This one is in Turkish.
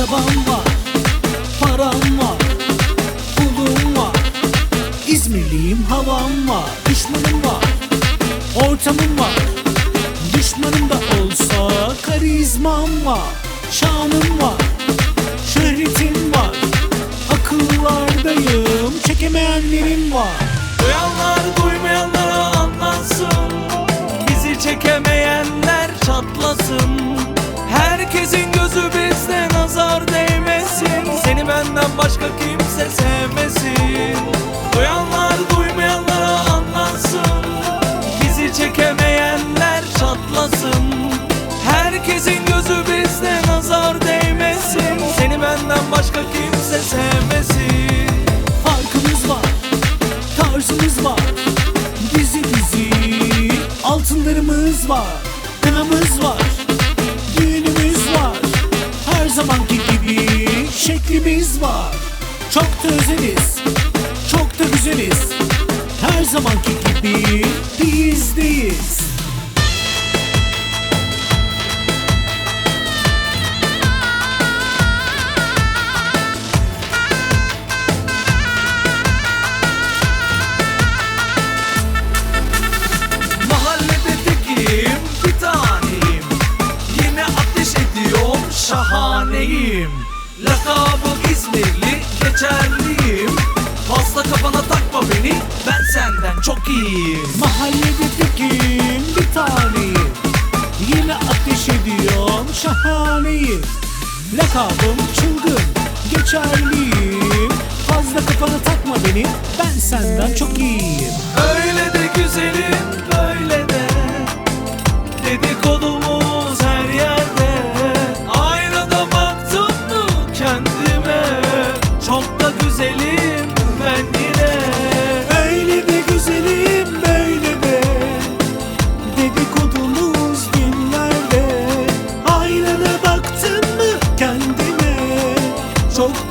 Arabam var, param var, pulum var. İzmirliyim havam var, düşmanım var, ortamım var. Düşmanım da olsa karizmam var, şanım var Şöhretim var, akıllardayım, çekemeyenlerim var. Duyanlar duymayanlara anlatsın Bizi çekemeyenler çatlasın. Herkesin gözü bizde nazar değmesin. Seni benden başka kimse sevmesin. Duyanlar duymayanlara anlatsın. Bizi çekemeyenler çatlasın. Herkesin gözü bizde nazar değmesin. Seni benden başka kimse sevmesin. Farkımız var, tarzımız var. Dizi dizi altınlarımız var Kınamız var, zamanki gibi şeklimiz var. Çok da özeliz, çok da güzeliz. Her zamanki gibi bizdeyiz şahaneyim Lakabım İzmirli geçerliyim. Fazla kafana takma beni ben senden çok iyiyim. Mahallede tekim bir taneyim. Yine ateş ediyorum şahaneyim Lakabım çılgın geçerliyim. Fazla kafana takma beni ben senden çok iyiyim. Öyle de Told